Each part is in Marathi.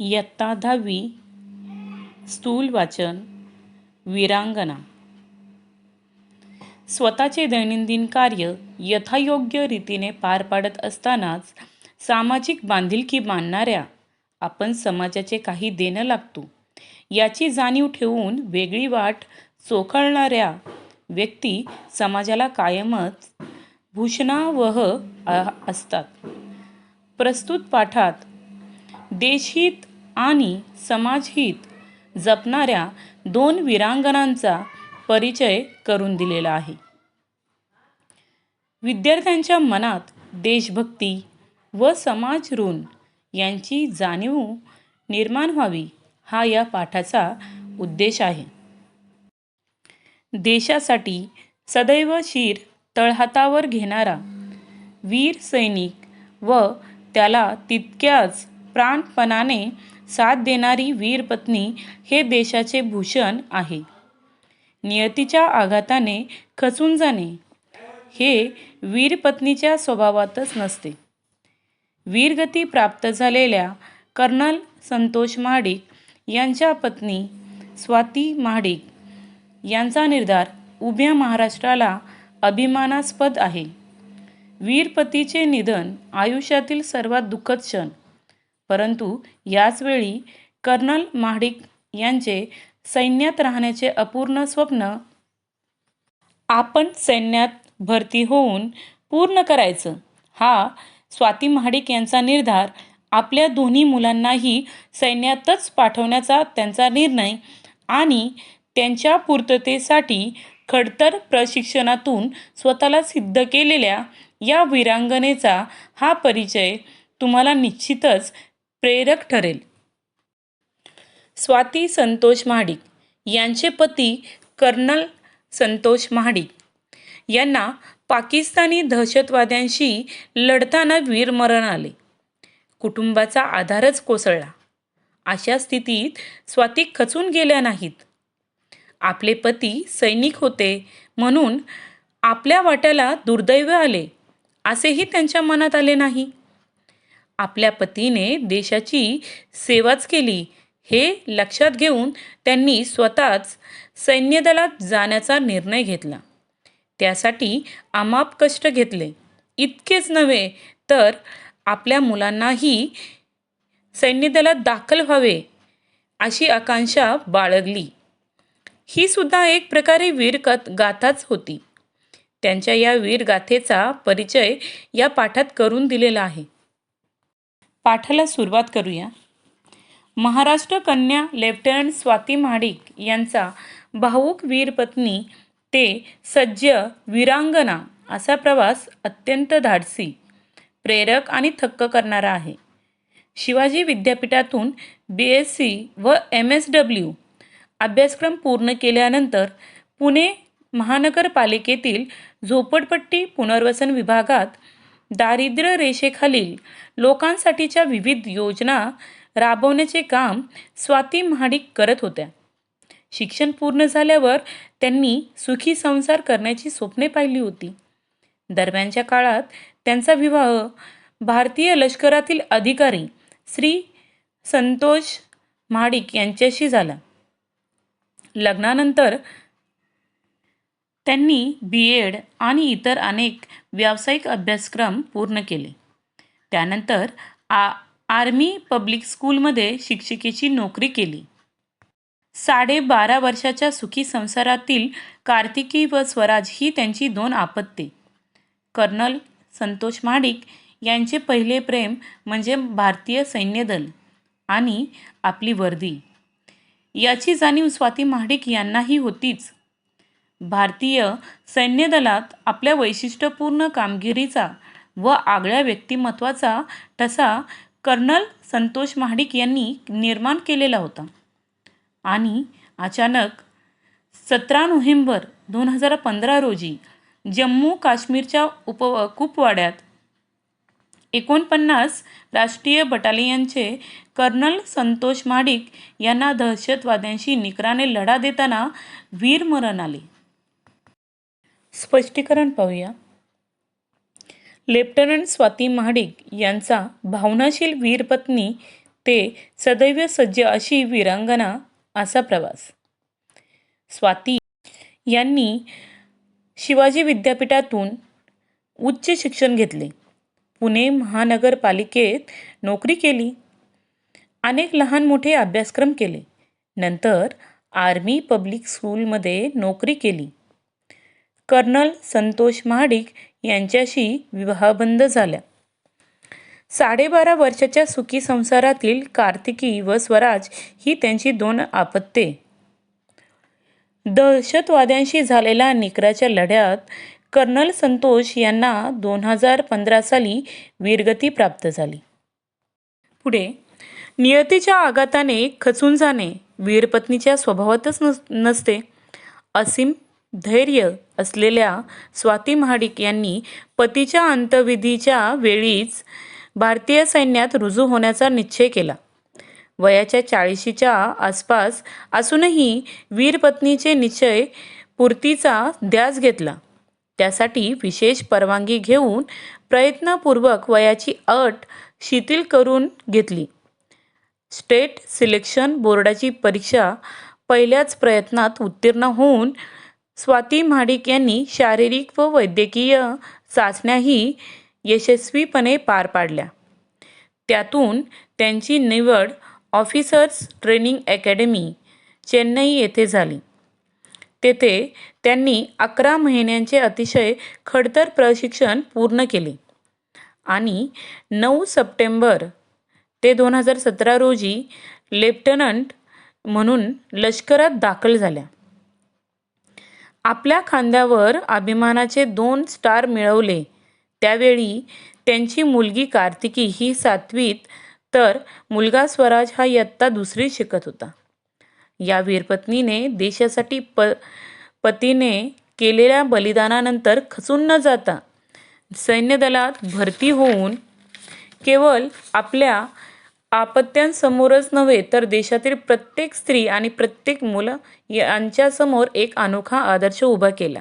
इयत्ता दहावी स्थूल वाचन विरांगना. स्वतःचे दैनंदिन कार्य यथायोग्य रीतीने पार पाडत असतानाच सामाजिक बांधिलकी मानणाऱ्या आपण समाजाचे काही देणं लागतो. याची जाणीव ठेवून वेगळी वाट चोखळणाऱ्या व्यक्ती समाजाला कायमच भूषणावह असतात. प्रस्तुत पाठात देशहित आणि समाजहित जपणाऱ्या दोन वीरांगणांचा परिचय करून दिलेला आहे. विद्यार्थ्यांच्या मनात देशभक्ती व समाज ऋण यांची जाणीव निर्माण व्हावी हा या पाठाचा उद्देश आहे. देशासाठी सदैव शिर तळहातावर घेणारा वीर सैनिक व त्याला तितक्याच प्राणपणाने साथ देणारी वीर पत्नी हे देशाचे भूषण आहे. नियतीच्या आघाताने खचून जाणे हे वीरपत्नीच्या स्वभावातच नसते. वीरगती प्राप्त झालेल्या कर्नल संतोष महाडिक यांच्या पत्नी स्वाती महाडिक यांचा निर्धार उभ्या महाराष्ट्राला अभिमानास्पद आहे. वीरपतीचे निधन आयुष्यातील सर्वात दुःखद क्षण परंतु याचवेळी कर्नल महाडिक यांचे सैन्यात राहण्याचे अपूर्ण स्वप्न आपण सैन्यात भरती होऊन पूर्ण करायचं. हा स्वाती महाडिक यांचा निर्धार आपल्या दोन्ही मुलांनाही सैन्यातच पाठवण्याचा त्यांचा निर्णय आणि त्यांच्या पूर्ततेसाठी खडतर प्रशिक्षणातून स्वतःला सिद्ध केलेल्या या वीरांगनेचा हा परिचय तुम्हाला निश्चितच प्रेरक ठरेल. स्वाती संतोष महाडिक यांचे पती कर्नल संतोष महाडिक. यांना पाकिस्तानी दहशतवाद्यांशी लढताना वीरमरण आले. कुटुंबाचा आधारच कोसळला. अशा स्थितीत स्वाती खचून गेल्या नाहीत. आपले पती सैनिक होते म्हणून आपल्या वाट्याला दुर्दैव आले असेही त्यांच्या मनात आले नाही. आपल्या पतीने देशाची सेवाच केली. हे लक्षात घेऊन त्यांनी स्वतःच सैन्यदलात जाण्याचा निर्णय घेतला. त्यासाठी अमाप कष्ट घेतले. इतकेच नव्हे तर आपल्या मुलांनाही सैन्यदलात दाखल व्हावे अशी आकांक्षा बाळगली. ही सुद्धा एक प्रकारे वीरकथ गाथाच होती. त्यांच्या या वीरगाथेचा परिचय या पाठात करून दिलेला आहे. पाठाला सुरुवात करूया. महाराष्ट्र कन्या लेफ्टनंट स्वाती महाडिक यांचा भाऊक वीरपत्नी ते सज्ज वीरांगना असा प्रवास अत्यंत धाडसी प्रेरक आणि थक्क करणारा आहे. शिवाजी विद्यापीठातून बी एस सी व एम एस डब्ल्यू अभ्यासक्रम पूर्ण केल्यानंतर पुणे महानगरपालिकेतील झोपडपट्टी पुनर्वसन विभागात दारिद्र्य रेषेखालील लोकांसाठीच्या विविध योजना राबवण्याचे काम स्वाती महाडिक करत होत्या. शिक्षण पूर्ण झाल्यावर त्यांनी सुखी संसार करण्याची स्वप्ने पाहिली होती. दरम्यानच्या काळात त्यांचा विवाह भारतीय लष्करातील अधिकारी श्री संतोष महाडिक यांच्याशी झाला. लग्नानंतर त्यांनी बी एड आणि इतर अनेक व्यावसायिक अभ्यासक्रम पूर्ण केले. त्यानंतर आ आर्मी पब्लिक स्कूलमध्ये शिक्षिकेची नोकरी केली. साडेबारा वर्षाच्या सुखी संसारातील कार्तिकी व स्वराज ही त्यांची दोन आपत्ते. कर्नल संतोष महाडिक यांचे पहिले प्रेम म्हणजे भारतीय सैन्यदल आणि आपली वर्दी. याची जाणीव स्वाती महाडिक यांनाही होतीच. भारतीय सैन्यदलात आपल्या वैशिष्ट्यपूर्ण कामगिरीचा व आगळ्या व्यक्तिमत्वाचा ठसा कर्नल संतोष महाडिक यांनी निर्माण केलेला होता. आणि अचानक सतरा नोव्हेंबर दोन हजार पंधरा रोजी जम्मू काश्मीरच्या उप कुपवाड्यात एकोणपन्नास राष्ट्रीय बटालियनचे कर्नल संतोष माडिक यांना दहशतवाद्यांशी निकराने लढा देताना वीरमरण आले. स्पष्टीकरण पाहूया. लेफ्टनंट स्वाती महाडिक यांचा भावनाशील वीरपत्नी ते सदैव सज्ज अशी वीरांगना असा प्रवास. स्वाती यांनी शिवाजी विद्यापीठातून उच्च शिक्षण घेतले. पुणे महानगरपालिकेत नोकरी केली. अनेक लहान मोठे अभ्यासक्रम केले. नंतर आर्मी पब्लिक स्कूलमध्ये नोकरी केली. कर्नल संतोष महाडिक यांच्याशी विवाहबंद झाल्या साडेबारा वर्षाच्या सुखी संसारातील कार्तिकी व स्वराज ही त्यांची दोन आपत्ते. दहशतवाद्यांशी झालेल्या निकराच्या लढ्यात कर्नल संतोष यांना दोन हजार पंधरा साली वीरगती प्राप्त झाली. पुढे नियतीच्या आघाताने खचून जाणे वीरपत्नीच्या स्वभावातच नस नसते. असीम धैर्य असलेल्या स्वाती महाडिक यांनी पतीच्या अंतविधीच्या वेळीच भारतीय सैन्यात रुजू होण्याचा निश्चय केला. वयाच्या चाळीशीच्या आसपास असूनही वीरपत्नीचे निश्चय पूर्तीचा ध्यास घेतला. त्यासाठी विशेष परवानगी घेऊन प्रयत्नपूर्वक वयाची अट शिथिल करून घेतली. स्टेट सिलेक्शन बोर्डाची परीक्षा पहिल्याच प्रयत्नात उत्तीर्ण होऊन स्वाती महाडिक यांनी शारीरिक व वैद्यकीय चाचण्याही यशस्वीपणे पार पाडल्या. त्यातून त्यांची निवड ऑफिसर्स ट्रेनिंग अकॅडमी चेन्नई येथे झाली. तेथे त्यांनी अकरा महिन्यांचे अतिशय खडतर प्रशिक्षण पूर्ण केले आणि नऊ सप्टेंबर ते दोन हजार सतरा रोजी लेफ्टनंट म्हणून लष्करात दाखल झाल्या. आपल्या खांद्यावर अभिमानाचे दोन स्टार मिळवले. त्यावेळी त्यांची मुलगी कार्तिकी ही सातवीत तर मुलगा स्वराज हा इयत्ता दुसरीत शिकत होता. या वीरपत्नीने देशासाठी प पतीने केलेल्या बलिदानानंतर खचून न जाता सैन्यदलात भरती होऊन केवळ आपल्या आपत्त्यांसमोरच नव्हे तर देशातील प्रत्येक स्त्री आणि प्रत्येक मुलं यांच्यासमोर एक अनोखा आदर्श उभा केला.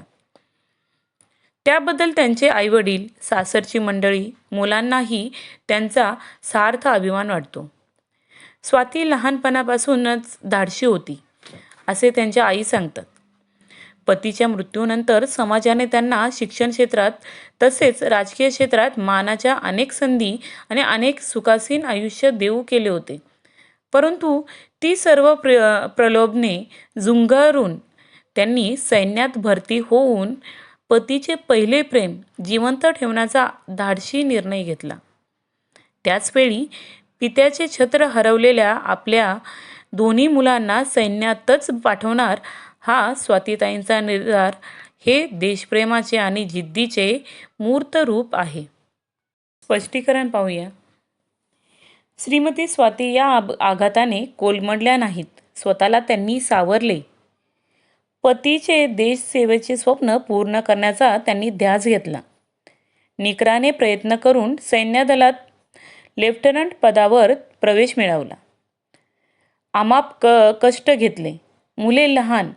त्याबद्दल त्यांचे आईवडील सासरची मंडळी मुलांनाही त्यांचा सार्थ अभिमान वाटतो. स्वाती लहानपणापासूनच धाडशी होती असे त्यांच्या आई सांगतात. पतीच्या मृत्यूनंतर समाजाने त्यांना शिक्षण क्षेत्रात तसेच राजकीय क्षेत्रात मानाच्या अनेक संधी आणि अनेक सुखासीन आयुष्य देऊ केले होते. परंतु ती सर्व प्र प्रलोभने झुंगारून त्यांनी सैन्यात भरती होऊन पतीचे पहिले प्रेम जिवंत ठेवण्याचा धाडशी निर्णय घेतला. त्याचवेळी पित्याचे छत्र हरवलेल्या आपल्या दोन्ही मुलांना सैन्यातच पाठवणार हा स्वातीताईंचा निर्धार हे देशप्रेमाचे आणि जिद्दीचे मूर्त रूप आहे. स्पष्टीकरण पाहूया. श्रीमती स्वाती या आब आघाताने कोलमडल्या नाहीत. स्वतःला त्यांनी सावरले. पतीचे देशसेवेचे स्वप्न पूर्ण करण्याचा त्यांनी ध्यास घेतला. निकराने प्रयत्न करून सैन्यदलात लेफ्टनंट पदावर प्रवेश मिळवला. आमाप क कष्ट घेतले. मुले लहान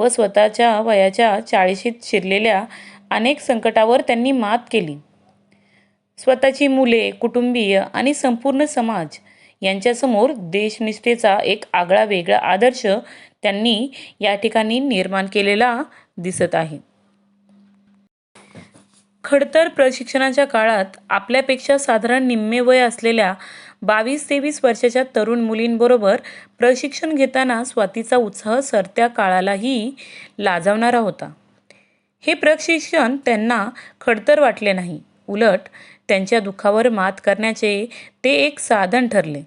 व स्वतःच्या वयाच्या चाळीशीत शिरलेल्या अनेक संकटावर त्यांनी मात केली. स्वतःची मुले कुटुंबीय आणि संपूर्ण समाज यांच्यासमोर देशनिष्ठेचा एक आगळा वेगळा आदर्श त्यांनी या ठिकाणी निर्माण केलेला दिसत आहे. खडतर प्रशिक्षणाच्या काळात आपल्यापेक्षा साधारण निम्मे वय असलेल्या बावीस तेवीस वर्षाच्या तरुण मुलींबरोबर प्रशिक्षण घेताना स्वातीचा उत्साह सरत्या काळालाही लाजवणारा होता. हे प्रशिक्षण त्यांना खडतर वाटले नाही. उलट त्यांच्या दुःखावर मात करण्याचे ते एक साधन ठरले.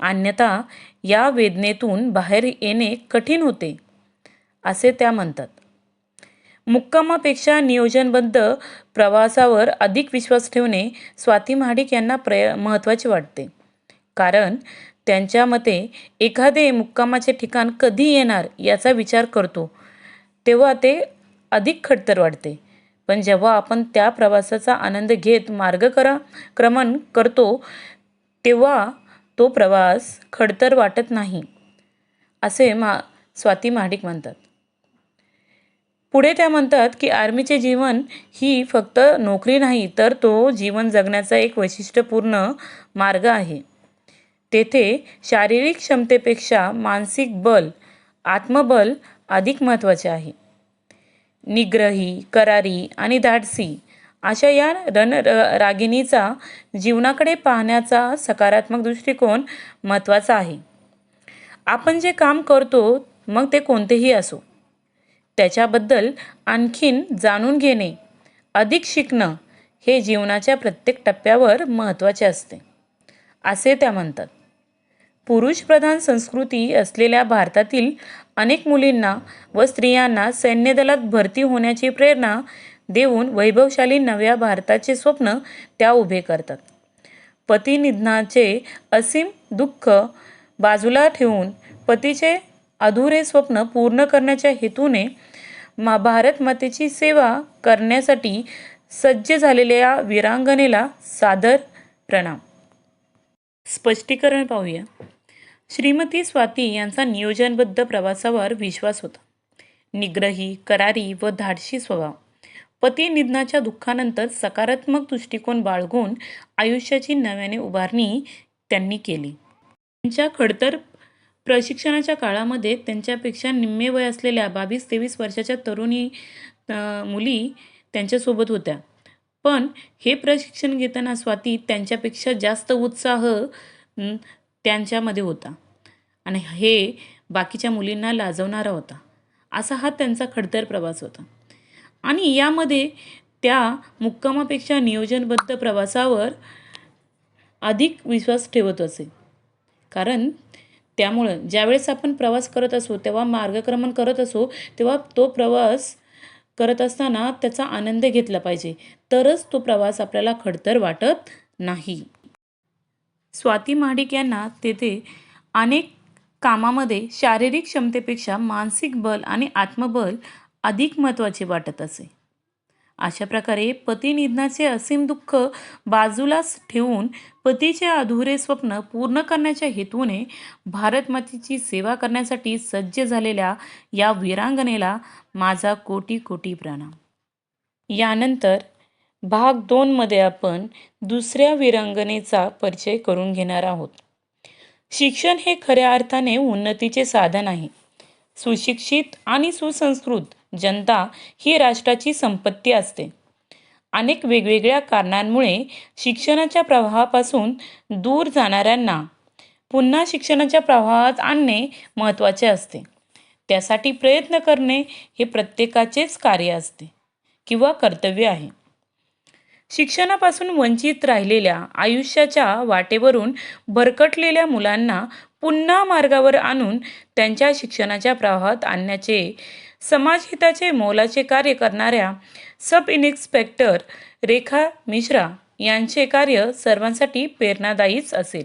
अन्यथा या वेदनेतून बाहेर येणे कठीण होते असे त्या म्हणतात. मुक्कामापेक्षा नियोजनबद्ध प्रवासावर अधिक विश्वास ठेवणे स्वाती महाडिक यांना प्रय महत्त्वाचे वाटते. कारण त्यांच्या मते एखादे मुक्कामाचे ठिकाण कधी येणार याचा विचार करतो तेव्हा ते अधिक खडतर वाटते. पण जेव्हा आपण त्या प्रवासाचा आनंद घेत मार्गक्र क्रमण करतो तेव्हा तो प्रवास खडतर वाटत नाही असे मा स्वाती महाडिक म्हणतात. पुढे त्या म्हणतात की आर्मीचे जीवन ही फक्त नोकरी नाही तर तो जीवन जगण्याचा एक वैशिष्ट्यपूर्ण मार्ग आहे. तेथे शारीरिक क्षमतेपेक्षा मानसिक बल आत्मबल अधिक महत्त्वाचे आहे. निग्रही करारी आणि धाडसी अशा या रण रागिणीचा जीवनाकडे पाहण्याचा सकारात्मक दृष्टिकोन महत्त्वाचा आहे. आपण जे काम करतो मग ते कोणतेही असो. त्याच्याबद्दल आणखीन जाणून घेणे अधिक शिकणं हे जीवनाच्या प्रत्येक टप्प्यावर महत्त्वाचे असते. असे त्या म्हणतात. पुरुषप्रधान संस्कृती असलेल्या भारतातील अनेक मुलींना व स्त्रियांना सैन्यदलात भरती होण्याची प्रेरणा देऊन वैभवशाली नव्या भारताचे स्वप्न त्या उभे करतात. पतिनिधनाचे असीम दुःख बाजूला ठेवून पतीचे अधुरे स्वप्न पूर्ण करण्याच्या हेतूने मा भारत मातेची सेवा करण्यासाठी सज्ज झालेल्या वीरांगनेला सादर प्रणाम. स्पष्टीकरण पाहूया. श्रीमती स्वाती यांचा नियोजनबद्ध प्रवासावर विश्वास होता. निग्रही करारी व धाडशी स्वभाव. पती निधनाच्या दुःखानंतर सकारात्मक दृष्टिकोन बाळगून आयुष्याची नव्याने उभारणी त्यांनी केली. त्यांच्या खडतर प्रशिक्षणाच्या काळामध्ये त्यांच्यापेक्षा निम्मे वय असलेल्या बावीस तेवीस वर्षाच्या तरुणी मुली त्यांच्यासोबत होत्या. पण हे प्रशिक्षण घेताना स्वाती त्यांच्यापेक्षा जास्त उत्साह त्यांच्यामध्ये होता. आणि हे बाकीच्या मुलींना लाजवणारा होता. असा हा त्यांचा खडतर प्रवास होता. आणि यामध्ये त्या मुक्कामापेक्षा नियोजनबद्ध प्रवासावर अधिक विश्वास ठेवत असे. कारण त्यामुळं ज्यावेळेस आपण प्रवास करत असू तेव्हा मार्गक्रमण करत असो तेव्हा तो प्रवास करत असताना त्याचा आनंद घेतला पाहिजे. तरच तो प्रवास आपल्याला खडतर वाटत नाही. स्वाती महाडिक यांना तेथे अनेक कामामध्ये शारीरिक क्षमतेपेक्षा मानसिक बल आणि आत्मबल अधिक महत्त्वाचे वाटत असे. अशा प्रकारे पती निधनाचे असीम दुःख बाजूलाच ठेवून पतीचे अधुरे स्वप्न पूर्ण करण्याच्या हेतूने भारतमातेची सेवा करण्यासाठी सज्ज झालेल्या या वीरांगनेला माझा कोटी कोटी प्रणाम. यानंतर भाग दोनमध्ये आपण दुसऱ्या वीरांगनेचा परिचय करून घेणार आहोत. शिक्षण हे खऱ्या अर्थाने उन्नतीचे साधन आहे. सुशिक्षित आणि सुसंस्कृत जनता ही राष्ट्राची संपत्ती असते. अनेक वेगवेगळ्या कारणांमुळे शिक्षणाच्या प्रवाहापासून दूर जाणाऱ्यांना पुन्हा शिक्षणाच्या प्रवाहात आणणे महत्त्वाचे असते. त्यासाठी प्रयत्न करणे हे प्रत्येकाचेच कार्य असते किंवा कर्तव्य आहे. शिक्षणापासून वंचित राहिलेल्या आयुष्याच्या वाटेवरून भरकटलेल्या मुलांना पुन्हा मार्गावर आणून त्यांच्या शिक्षणाच्या प्रवाहात आणण्याचे समाजहिताचे मोलाचे कार्य करणाऱ्या सब इन्स्पेक्टर रेखा मिश्रा यांचे कार्य सर्वांसाठी प्रेरणादायीच असेल.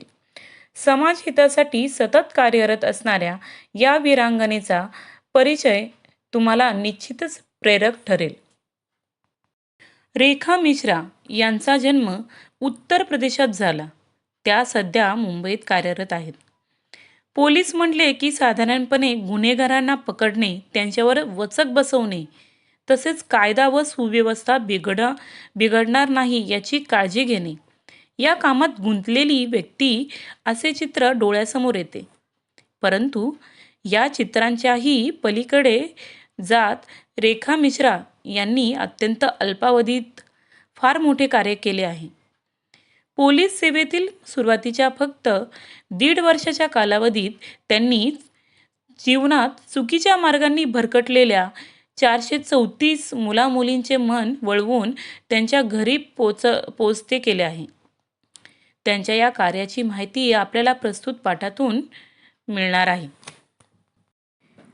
समाजहितासाठी सतत कार्यरत असणाऱ्या या वीरांगनेचा परिचय तुम्हाला निश्चितच प्रेरक ठरेल. रेखा मिश्रा यांचा जन्म उत्तर प्रदेशात झाला. त्या सध्या मुंबईत कार्यरत आहेत. पोलीस म्हटले की साधारणपणे गुन्हेगारांना पकडणे त्यांच्यावर वचक बसवणे तसेच कायदा व सुव्यवस्था बिघड बिघडणार नाही याची काळजी घेणे. या कामात गुंतलेली व्यक्ती असे चित्र डोळ्यासमोर येते. परंतु या चित्रांच्याही पलीकडे जात रेखा मिश्रा यांनी अत्यंत अल्पावधीत फार मोठे कार्य केले आहे. पोलीस सेवेतील सुरुवातीच्या फक्त दीड वर्षाच्या कालावधीत त्यांनी जीवनात चुकीच्या मार्गांनी भरकटलेल्या चारशे चौतीस मुलामुलींचे मन वळवून त्यांच्या घरी पोच पोचते केले आहे. त्यांच्या या कार्याची माहिती आपल्याला प्रस्तुत पाठातून मिळणार आहे.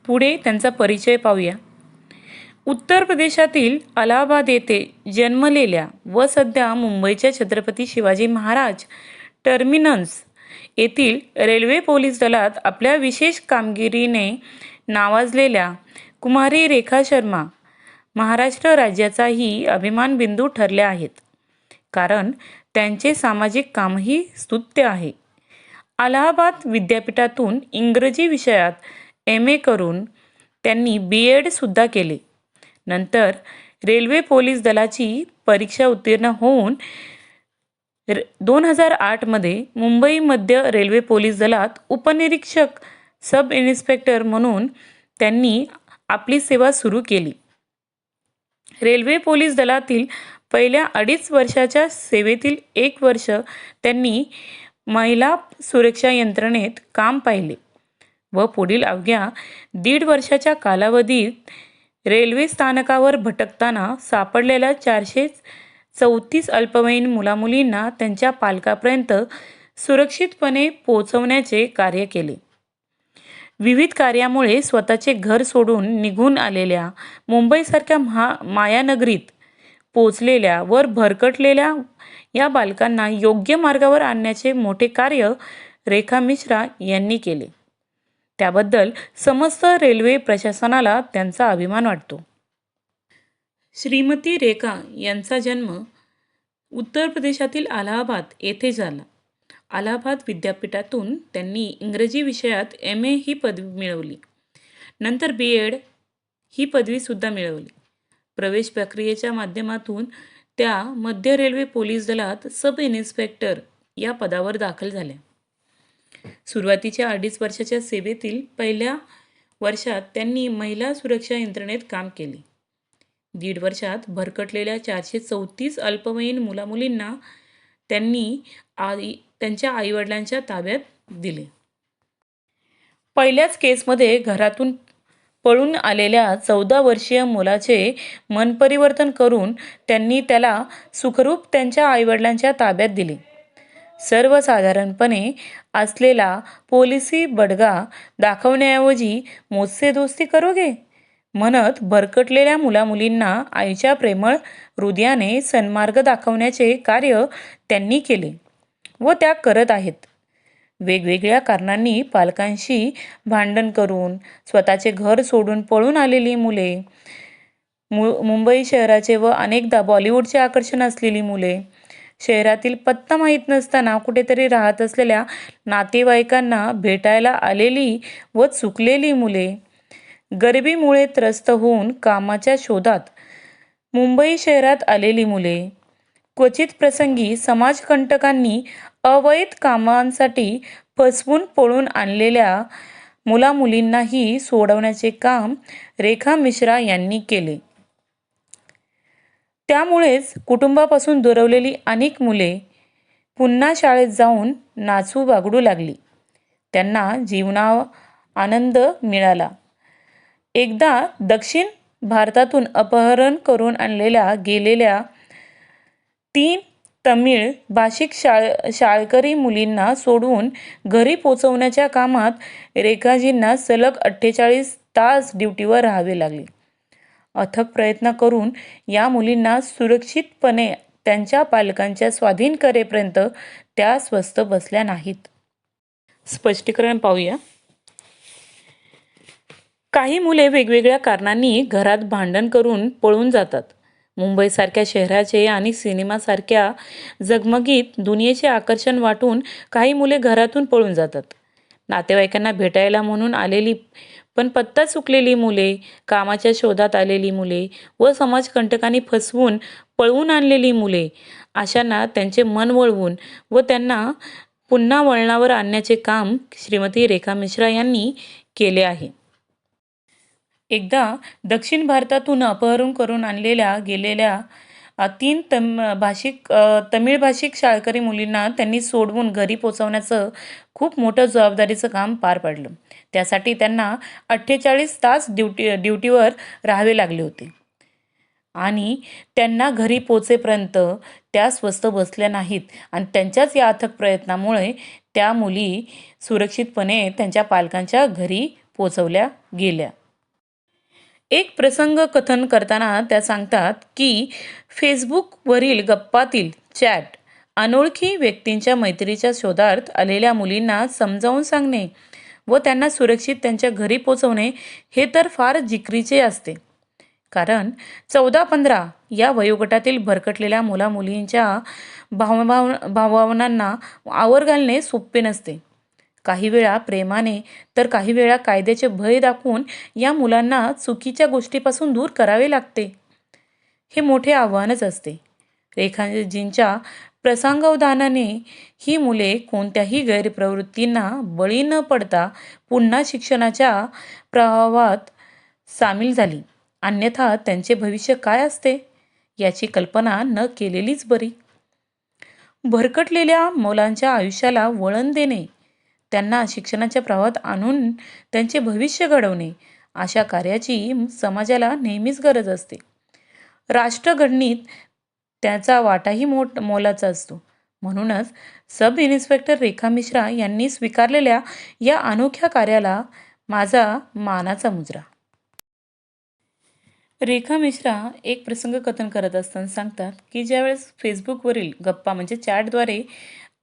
पुढे त्यांचा परिचय पाहूया. उत्तर प्रदेशातील अलाहाबाद येथे जन्मलेल्या व सध्या मुंबईच्या छत्रपती शिवाजी महाराज टर्मिनन्स येथील रेल्वे पोलीस दलात आपल्या विशेष कामगिरीने नावाजलेल्या कुमारी रेखा शर्मा महाराष्ट्र राज्याचाही अभिमान बिंदू ठरल्या आहेत. कारण त्यांचे सामाजिक कामही स्तुत्य आहे. अलाहाबाद विद्यापीठातून इंग्रजी विषयात एम ए करून त्यांनी बी एडसुद्धा केले. नंतर रेल्वे पोलीस दलाची परीक्षा उत्तीर्ण होऊन दोन हजार आठमध्ये मुंबई मध्य रेल्वे पोलीस दलात उपनिरीक्षक सब इन्स्पेक्टर म्हणून त्यांनी आपली सेवा सुरू केली. रेल्वे पोलीस दलातील पहिल्या अडीच वर्षाच्या सेवेतील एक वर्ष त्यांनी महिला सुरक्षा यंत्रणेत काम पाहिले व पुढील अवघ्या दीड वर्षाच्या कालावधीत रेल्वे स्थानकावर भटकताना सापडलेल्या चारशे चौतीस अल्पवयीन मुलामुलींना त्यांच्या पालकापर्यंत सुरक्षितपणे पोहोचवण्याचे कार्य केले. विविध कार्यामुळे स्वतःचे घर सोडून निघून आलेल्या मुंबईसारख्या महा मायानगरीत पोचलेल्या वर भरकटलेल्या या बालकांना योग्य मार्गावर आणण्याचे मोठे कार्य रेखा मिश्रा यांनी केले. त्याबद्दल समस्त रेल्वे प्रशासनाला त्यांचा अभिमान वाटतो. श्रीमती रेखा यांचा जन्म उत्तर प्रदेशातील अलाहाबाद येथे झाला. अलाहाबाद विद्यापीठातून त्यांनी इंग्रजी विषयात एम ए ही पदवी मिळवली. नंतर बी एड ही पदवीसुद्धा मिळवली. प्रवेश प्रक्रियेच्या माध्यमातून त्या मध्य रेल्वे पोलीस दलात सब इन्स्पेक्टर या पदावर दाखल झाल्या. सुरुवातीच्या अडीच वर्षाच्या सेवेतील पहिल्या वर्षात त्यांनी महिला सुरक्षा यंत्रणेत काम केले. दीड वर्षात भरकटलेल्या चारशे चौतीस अल्पवयीन मुलामुलींना त्यांनी आई त्यांच्या आईवडिलांच्या ताब्यात दिले. पहिल्याच केसमध्ये घरातून पळून आलेल्या चौदा वर्षीय मुलाचे मनपरिवर्तन करून त्यांनी त्याला सुखरूप त्यांच्या आईवडिलांच्या ताब्यात दिले. सर्वसाधारणपणे असलेला पोलिसी बडगा दाखवण्याऐवजी मोजसे दोस्ती करोगे म्हणत भरकटलेल्या मुलामुलींना आईच्या प्रेमळ हृदयाने सन्मार्ग दाखवण्याचे कार्य त्यांनी केले व त्या करत आहेत. वेगवेगळ्या कारणांनी पालकांशी भांडण करून स्वतःचे घर सोडून पळून आलेली मुले मु मुंबई शहराचे व अनेकदा बॉलिवूडचे आकर्षण असलेली मुले शहरातील पत्ता माहीत नसताना कुठेतरी राहत असलेल्या नातेवाईकांना भेटायला आलेली व चुकलेली मुले. गरिबीमुळे त्रस्त होऊन कामाच्या शोधात मुंबई शहरात आलेली मुले. क्वचित प्रसंगी समाजकंटकांनी अवैध कामांसाठी फसवून पळून आणलेल्या मुलामुलींनाही सोडवण्याचे काम रेखा मिश्रा यांनी केले. त्यामुळेच कुटुंबापासून दुरवलेली अनेक मुले पुन्हा शाळेत जाऊन नाचू बागडू लागली. त्यांना जीवना आनंद मिळाला. एकदा दक्षिण भारतातून अपहरण करून आणलेल्या गेलेल्या तीन तमिळ भाषिक शाळ शाळकरी मुलींना सोडवून घरी पोचवण्याच्या कामात रेखाजींना सलग अठ्ठेचाळीस तास ड्युटीवर राहावे लागले. अथक प्रयत्न करून या मुलींना सुरक्षितपणे त्यांच्या पालकांच्या स्वाधीन करेपर्यंत त्या स्वस्थ बसल्या नाहीत. स्पष्टीकरण पाहूया. काही मुले वेगवेगळ्या कारणांनी घरात भांडण करून पळून जातात. मुंबईसारख्या शहराचे आणि सिनेमासारख्या जगमगीत दुनियेचे आकर्षण वाटून काही मुले घरातून पळून जातात. नातेवाईकांना भेटायला म्हणून आलेली पण पत्ता चुकलेली मुले कामाच्या शोधात आलेली मुले व समाजकंटकांनी फसवून पळवून आणलेली मुले अशांना त्यांचे मन वळवून व त्यांना पुन्हा वळणावर आणण्याचे काम श्रीमती रेखा मिश्रा यांनी केले आहे. एकदा दक्षिण भारतातून अपहरण करून आणलेल्या गेलेल्या तीन तम भाषिक तमिळ भाषिक शाळकरी मुलींना त्यांनी सोडवून घरी पोचवण्याचं खूप मोठं जबाबदारीचं काम पार पाडलं. त्यासाठी त्यांना अठ्ठेचाळीस तास ड्युटी ड्युटीवर राहावे लागले होते. आणि त्यांना घरी पोचेपर्यंत त्या स्वस्थ बसल्या नाहीत आणि त्यांच्याच या अथक प्रयत्नामुळे त्या मुली सुरक्षितपणे त्यांच्या पालकांच्या घरी पोचवल्या गेल्या. एक प्रसंग कथन करताना त्या सांगतात की फेसबुकवरील गप्पातील चॅट अनोळखी व्यक्तींच्या मैत्रीच्या शोधार्थ आलेल्या मुलींना समजावून सांगणे व त्यांना सुरक्षित त्यांच्या घरी पोचवणे हे तर फार जिकरीचे असते. कारण चौदा पंधरा या वयोगटातील भरकटलेल्या मुलामुलींच्या भावभाव भावनांना आवर घालणे सोपे नसते. काही वेळा प्रेमाने तर काही वेळा कायद्याचे भय दाखवून या मुलांना चुकीच्या गोष्टीपासून दूर करावे लागते. हे मोठे आव्हानच असते. रेखाजींच्या प्रसंगावधानाने ही मुले कोणत्याही गैरप्रवृत्तींना बळी न पडता पुन्हा शिक्षणाच्या प्रवाहात सामील झाली. अन्यथा त्यांचे भविष्य काय असते? याची कल्पना न केलेलीच बरी. भरकटलेल्या मुलांच्या आयुष्याला वळण देणे त्यांना शिक्षणाच्या प्रवाहात आणून त्यांचे भविष्य घडवणे अशा कार्याची समाजाला नेहमीच गरज असते. राष्ट्रघडणीत त्याचा वाटाही मोठ मोलाचा असतो. म्हणूनच सब इन्स्पेक्टर रेखा मिश्रा यांनी स्वीकारलेल्या या अनोख्या कार्याला माझा मानाचा मुजरा. रेखा मिश्रा एक प्रसंग कथन करत असताना सांगतात की ज्यावेळेस फेसबुकवरील गप्पा म्हणजे चॅटद्वारे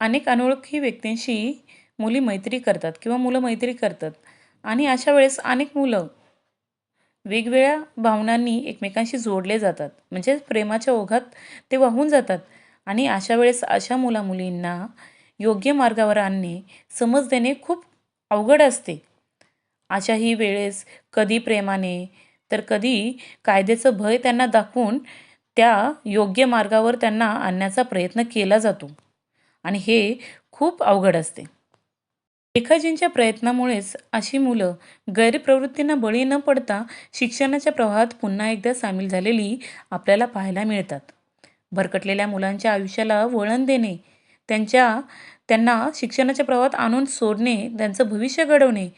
अनेक अनोळखी व्यक्तींशी मुली मैत्री करतात किंवा मुलं मैत्री करतात. आणि अशा वेळेस अनेक मुलं वेगवेगळ्या भावनांनी एकमेकांशी जोडले जातात. म्हणजे प्रेमाच्या ओघात ते वाहून जातात. आणि अशा वेळेस अशा मुलामुलींना योग्य मार्गावर आणणे समज देणे खूप अवघड असते. अशाही वेळेस कधी प्रेमाने तर कधी कायद्याचं भय त्यांना दाखवून त्या योग्य मार्गावर त्यांना आणण्याचा प्रयत्न केला जातो. आणि हे खूप अवघड असते. लेखाजींच्या प्रयत्नामुळेच अशी मुलं गैरप्रवृत्तींना बळी न पडता शिक्षणाच्या प्रवाहात पुन्हा एकदा सामील झालेली आपल्याला पाहायला मिळतात. भरकटलेल्या मुलांच्या आयुष्याला वळण देणे त्यांच्या त्यांना शिक्षणाच्या प्रवाहात आणून सोडणे त्यांचं भविष्य घडवणे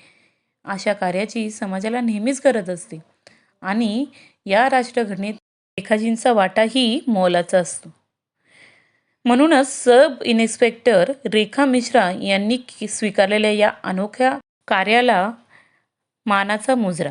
अशा कार्याची समाजाला नेहमीच गरज असते. आणि या राष्ट्रघटनेत लेखाजींचा वाटाही मोलाचा असतो. म्हणूनच सब इन्स्पेक्टर रेखा मिश्रा यांनी स्वीकारलेल्या या अनोख्या कार्याला मानाचा मुजरा.